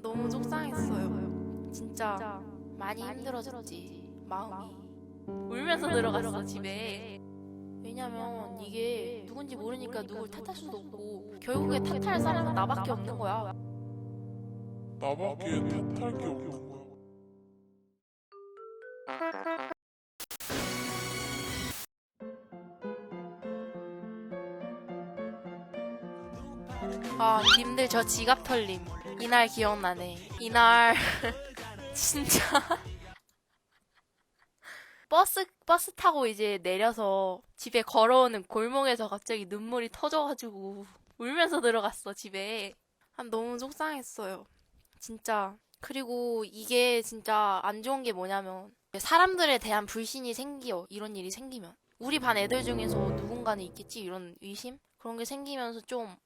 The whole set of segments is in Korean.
너무 속상했어요. 진짜 많이 힘들어졌지 마음이. 울면서 들어갔어 집에. 왜냐면 이게 누군지 모르니까 누굴 탓할 수도 없고 결국에 탓할 사람은 나밖에 없는 거야. 나밖에 탓할 게 없는 거야. 아, 님들 저 지갑 털림. 이날 기억나네. 이날 진짜 버스 버스 타고 이제 내려서 집에 걸어오는 골목에서 갑자기 눈물이 터져가지고 울면서 들어갔어 집에. 아, 너무 속상했어요. 진짜. 그리고 이게 진짜 안 좋은 게 뭐냐면 사람들에 대한 불신이 생겨 이런 일이 생기면 우리 반 애들 중에서 누군가는 있겠지 이런 의심 그런 게 생기면서 좀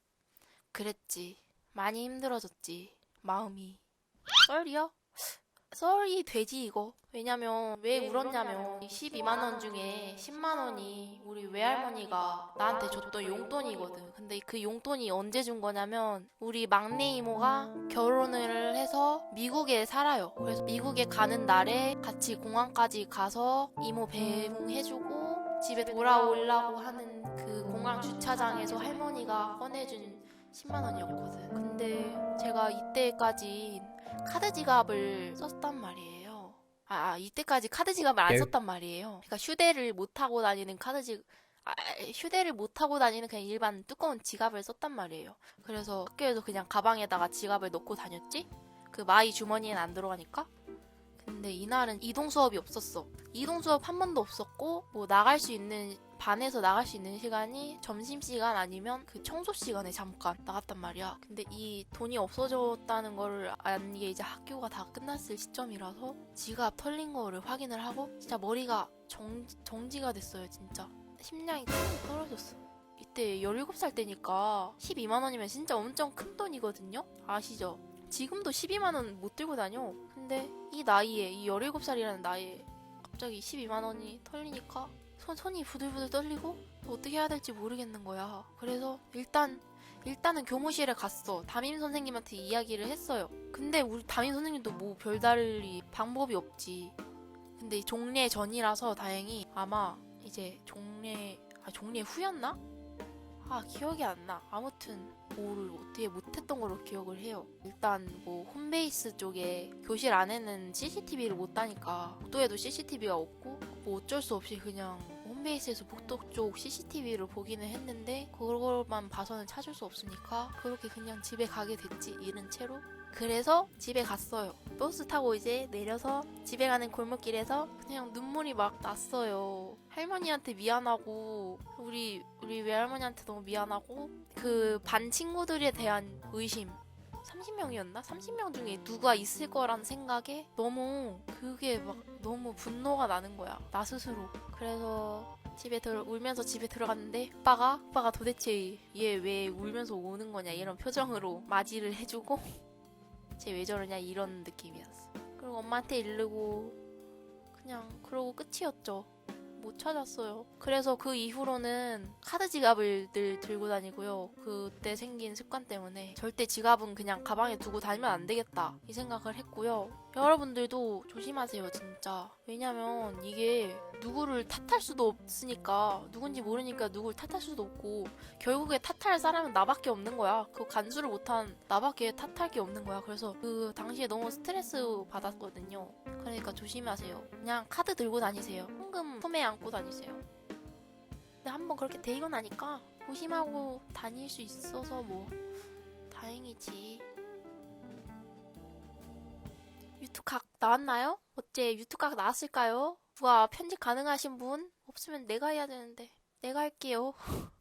그랬지. 많이 힘들어졌지. 마음이. 썰이요? 썰이 되지 이거. 왜냐면 왜 울었냐면 12만 원 중에 10만 원이 우리 외할머니가 나한테 줬던 용돈이거든. 근데 그 용돈이 언제 준 거냐면 우리 막내 이모가 결혼을 해서 미국에 살아요. 그래서 미국에 가는 날에 같이 공항까지 가서 이모 배웅해주고 집에 돌아오려고 하는 그 공항 주차장에서 할머니가 꺼내준 10만 원이었거든. 근데 제가 이때까지 카드 지갑을 썼단 말이에요. 아, 아, 이때까지 카드 지갑을 안 예. 썼단 말이에요. 그러니까 휴대를 못 타고 다니는 카드 지 아, 휴대를 못 타고 다니는 그냥 일반 두꺼운 지갑을 썼단 말이에요. 그래서 학교에서 그냥 가방에다가 지갑을 넣고 다녔지? 그 마이 주머니에는 안 들어가니까? 근데 이날은 이동 수업이 없었어. 이동 수업 한 번도 없었고, 뭐 나갈 수 있는, 반에서 나갈 수 있는 시간이 점심시간 아니면 그 청소 시간에 잠깐 나갔단 말이야. 근데 이 돈이 없어졌다는 거를 안 게 이제 학교가 다 끝났을 시점이라서 지갑 털린 거를 확인을 하고, 진짜 머리가 정, 정지가 됐어요, 진짜. 심장이 뚝 떨어졌어. 이때 17살 때니까 12만 원이면 진짜 엄청 큰 돈이거든요? 아시죠? 지금도 12만 원 못 들고 다녀. 근데 이 나이에, 이 17살이라는 나이에 갑자기 12만 원이 털리니까 손, 손이 부들부들 떨리고 어떻게 해야 될지 모르겠는 거야. 그래서 일단, 일단은 교무실에 갔어. 담임 선생님한테 이야기를 했어요. 근데 우리 담임 선생님도 뭐 별다른 방법이 없지. 근데 종례 전이라서 다행히 아마 이제 종례, 아, 종례 후였나? 아, 기억이 안 나. 아무튼, 뭐를 어떻게 못했던 걸로 기억을 해요. 일단, 뭐, 홈베이스 쪽에 교실 안에는 CCTV를 못 다니까, 복도에도 CCTV가 없고, 뭐 어쩔 수 없이 그냥 홈베이스에서 복도 쪽 CCTV를 보기는 했는데, 그걸만 봐서는 찾을 수 없으니까, 그렇게 그냥 집에 가게 됐지, 잃은 채로. 그래서 집에 갔어요. 버스 타고 이제 내려서 집에 가는 골목길에서 그냥 눈물이 막 났어요. 할머니한테 미안하고 우리 우리 외할머니한테 너무 미안하고 그 반 친구들에 대한 의심 30명이었나? 30명 중에 누가 있을 거란 생각에 너무 그게 막 너무 분노가 나는 거야. 나 스스로. 그래서 집에 들어 울면서 집에 들어갔는데 오빠가 오빠가 도대체 얘 왜 울면서 오는 거냐 이런 표정으로 맞이를 해주고 쟤 왜 저러냐 이런 느낌이었어. 그리고 엄마한테 이르고 그냥 그러고 끝이었죠. 못 찾았어요. 그래서 그 이후로는 카드 지갑을 늘 들고 다니고요. 그때 생긴 습관 때문에 절대 지갑은 그냥 가방에 두고 다니면 안 되겠다 이 생각을 했고요. 여러분들도 조심하세요, 진짜. 왜냐면 이게 누구를 탓할 수도 없으니까 누군지 모르니까 누굴 탓할 수도 없고 결국에 탓할 사람은 나밖에 없는 거야. 그 간수를 못한 나밖에 탓할 게 없는 거야. 그래서 그 당시에 너무 스트레스 받았거든요. 그러니까 조심하세요. 그냥 카드 들고 다니세요. 현금 품에 안고 다니세요. 근데 한번 그렇게 데이고 나니까 조심하고 다닐 수 있어서 뭐 다행이지. 유튜각 나왔나요? 어째 유튜각 나왔을까요? 누가 편집 가능하신 분? 없으면 내가 해야 되는데 내가 할게요.